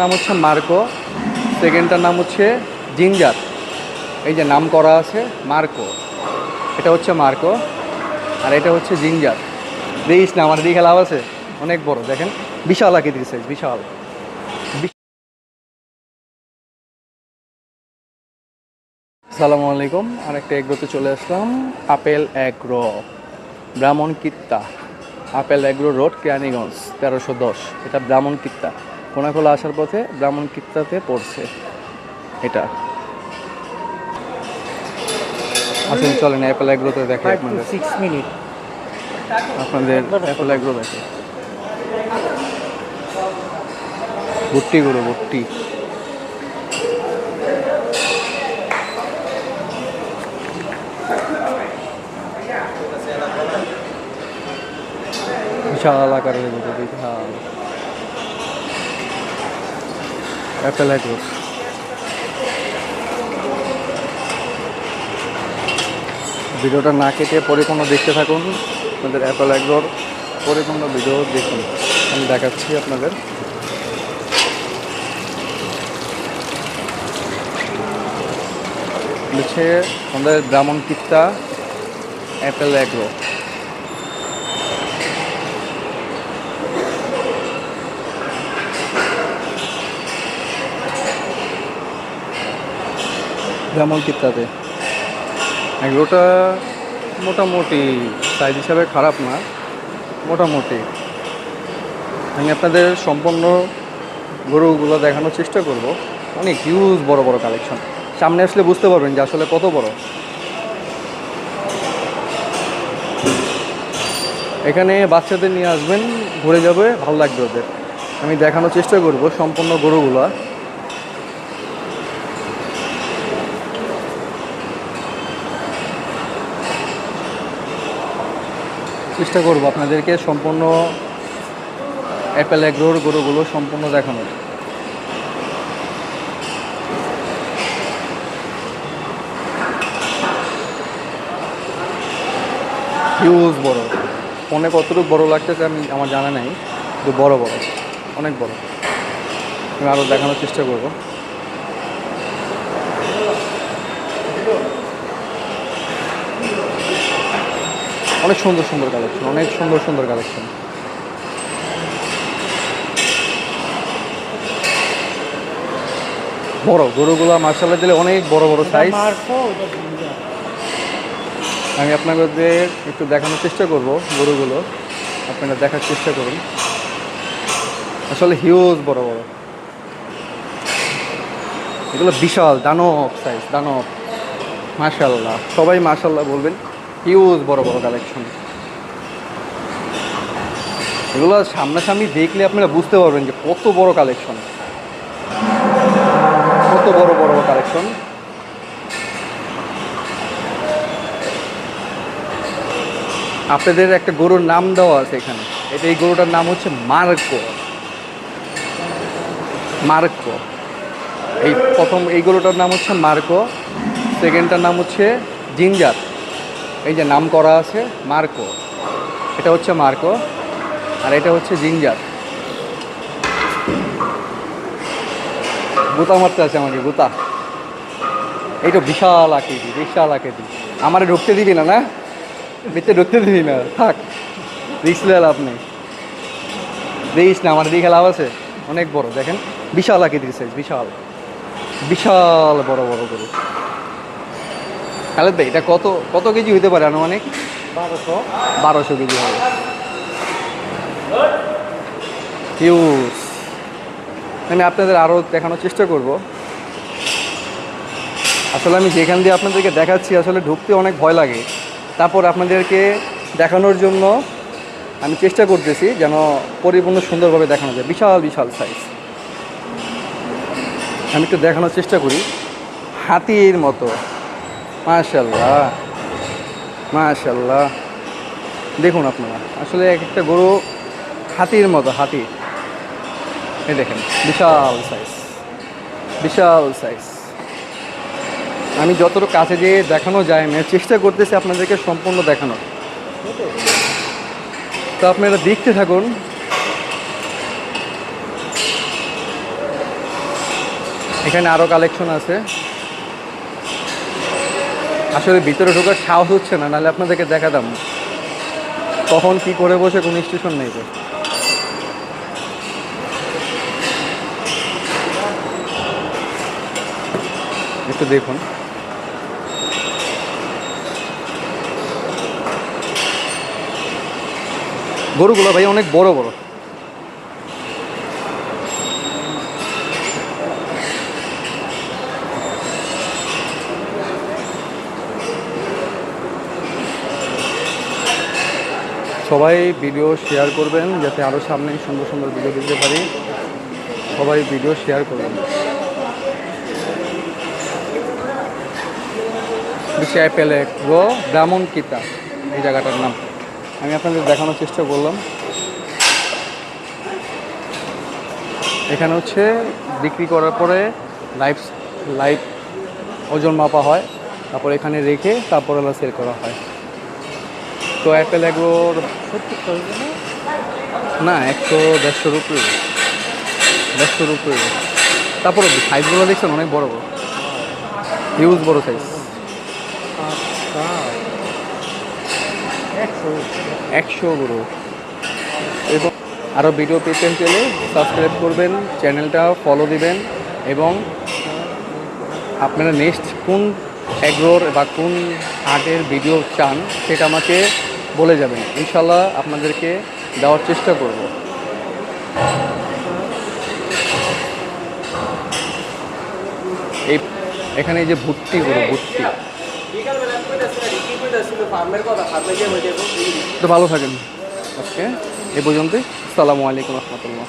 নাম হচ্ছে মার্কো, সেকেন্ডটার নাম হচ্ছে জিঞ্জার। এই যে নাম করা আছে, মার্কো। এটা হচ্ছে মার্কো আর এটা হচ্ছে জিঞ্জার। দেখিস না, আমার দিকে লাভ আছে। অনেক বড়, দেখেন। বিশাল আকৃতির সাইজ বিশাল। সালামু আলাইকুম আর একটা এগ্রোতে চলে আসলাম। Apple Agro Brahman Kitta. Apple Agro road Keraniganj, তেরোশো দশ। এটা ব্রাহ্মণ কিত্তা। কোনাখোলা আসার পথে ব্রাহ্মণ কিত্তাতে পড়ছে। এটা। আসেন চলেন অ্যাপেল অ্যাগ্রোতে দেখে আপনাদের। সিক্স মিনিট আপনাদের অ্যাপেল অ্যাগ্রো দেখে। ভুট্টি গুলো ভুট্টি বিশাল আকারের গরু বিশাল। অ্যাপেল এগ্রো ভিডিওটা না কেটে পরিপূর্ণ দেখতে থাকুন। আপনাদের অ্যাপেল এগ্রোর পরিপূর্ণ ভিডিও দেখুন। আমি দেখাচ্ছি আপনাদের। হচ্ছে আমাদের ব্রাহ্মণ কিত্তা অ্যাপেল এগ্রো ব্রাহ্মণ কিত্তাতে এগুলোটা মোটামুটি সাইজ হিসাবে খারাপ না, মোটামুটি। আমি আপনাদের সম্পূর্ণ গরুগুলো দেখানোর চেষ্টা করব। অনেক হিউজ বড় বড় কালেকশন সামনে আসলে বুঝতে পারবেন যে আসলে কত বড়। এখানে বাচ্চাদের নিয়ে আসবেন, ঘুরে যাবে, ভালো লাগবে ওদের। আমি দেখানোর চেষ্টা করব সম্পূর্ণ গরুগুলো। চেষ্টা করব আপনাদেরকে সম্পূর্ণ অ্যাপেল এগ্রোর গরুগুলো সম্পূর্ণ দেখানোর। হিউজ বড়। ফোনে কতটুকু বড় লাগতেছে আমি, আমার জানা নাই, কিন্তু বড় বড়, অনেক বড়। আমি আরও দেখানোর চেষ্টা করব। অনেক সুন্দর সুন্দর কালেকশন অনেক সুন্দর সুন্দর কালেকশন বড় গরুগুলো মার্শাল্লাহ দিলে অনেক বড় বড় সাইজ আমি আপনাদের একটু দেখানোর চেষ্টা করব গরুগুলো। আপনারা দেখার চেষ্টা করুন। আসলে হিউজ বড় বড়। এগুলো বিশাল দানব সাইজ দানব। মাশাল্লাহ সবাই মাশাল্লাহ বলবেন। হিউজ বড় বড় কালেকশন এগুলো সামনাসামনি দেখলে আপনারা বুঝতে পারবেন যে কত বড় কালেকশন কত বড় বড় কালেকশন আপনাদের একটা গরুর নাম দেওয়া আছে এখানে। এটা এই গরুটার নাম হচ্ছে মার্কো। মার্কো। এই প্রথম এই গরুটার নাম হচ্ছে মার্কো। সেকেন্ডটার নাম হচ্ছে জিঞ্জার। এই যে নাম করা আছে, মার্কো। এটা হচ্ছে মার্কো, আর এটা হচ্ছে জিঞ্জার। গুতা মারতে আছে আমাকে, গুতা। এইটা বিশাল আকৃতি বিশাল আকৃতি। আমারে ঢুকতে দিবি না না? ভিতরে ঢুকতে দিবি না, থাক। রিক্স লেল আপনি দেখিস না, আমার দিকে লাভ আছে? অনেক বড়, দেখেন। বিশাল আকৃতির সাইজ বিশাল। বিশাল বড় বড় গরু খালেদ ভাই এটা কত কত কেজি হইতে পারে আনুমানিক? বারোশো। বারোশো কেজি হবে। হিউজ আমি আপনাদের আরও দেখানোর চেষ্টা করব। আসলে আমি যেখান দিয়ে আপনাদেরকে দেখাচ্ছি আসলে ঢুকতে অনেক ভয় লাগে। তারপর আপনাদেরকে দেখানোর জন্য আমি চেষ্টা করতেছি যেন পরিপূর্ণ সুন্দরভাবে দেখানো যায়। বিশাল বিশাল সাইজ আমি একটু দেখানোর চেষ্টা করি। হাতির মতো। মাশাল্লাহ মাশাল্লাহ দেখুন আপনারা, আসলে এক একটা গরু হাতির মতো, হাতি। এই দেখেন, বিশাল সাইজ বিশাল সাইজ আমি যতটুকু কাছে যেয়ে দেখানো যায়, আমি চেষ্টা করতেছি আপনাদেরকে সম্পূর্ণ দেখানোর। তো আপনারা দেখতে থাকুন। এখানে আরও কালেকশন আছে। আসলে ভিতরে ঢোকার সাহস হচ্ছে না, নাহলে আপনাদেরকে দেখাতাম। কখন কি করে বসে, কোনো স্টেশন নেই তো। একটু দেখুন। গরুগুলো ভাই অনেক বড় বড়। সবাই ভিডিও শেয়ার করবেন যাতে আরও সামনে সুন্দর সুন্দর ভিডিও দিতে পারি। সবাই ভিডিও শেয়ার করবেন। বেশি অ্যাপেল এগ্রো ব্রাহ্মণ কিতা এই জায়গাটার নাম। আমি আপনাদের দেখানোর চেষ্টা করলাম। এখানে হচ্ছে বিক্রি করার পরে লাইফ লাইফ ওজন মাপা হয়। তারপর এখানে রেখে তারপর সেল করা হয়। তো অ্যাপেল এগ্রোর না? একশো দেড়শো উপরে। দেড়শো উপরে। তারপর সাইজগুলো দেখছেন অনেক বড় বড়। হিউজ বড় সাইজ আচ্ছা। একশো। বড়। এবং আরও ভিডিও পেতে গেলে সাবস্ক্রাইব করবেন চ্যানেলটা ফলো দিবেন এবং আপনারা নেক্সট কোন এগ্রোর বা কোন আর্টের ভিডিও চান সেটা আমাকে বলে যাবেন। ইনশাল্লাহ আপনাদেরকে দেওয়ার চেষ্টা করব। এই এখানে এই যে ভুট্টি গুলো ভুট্টি। তো ভালো থাকেন। ওকে এ পর্যন্তই। সালামু আলাইকুম রহমতুল্লাহ।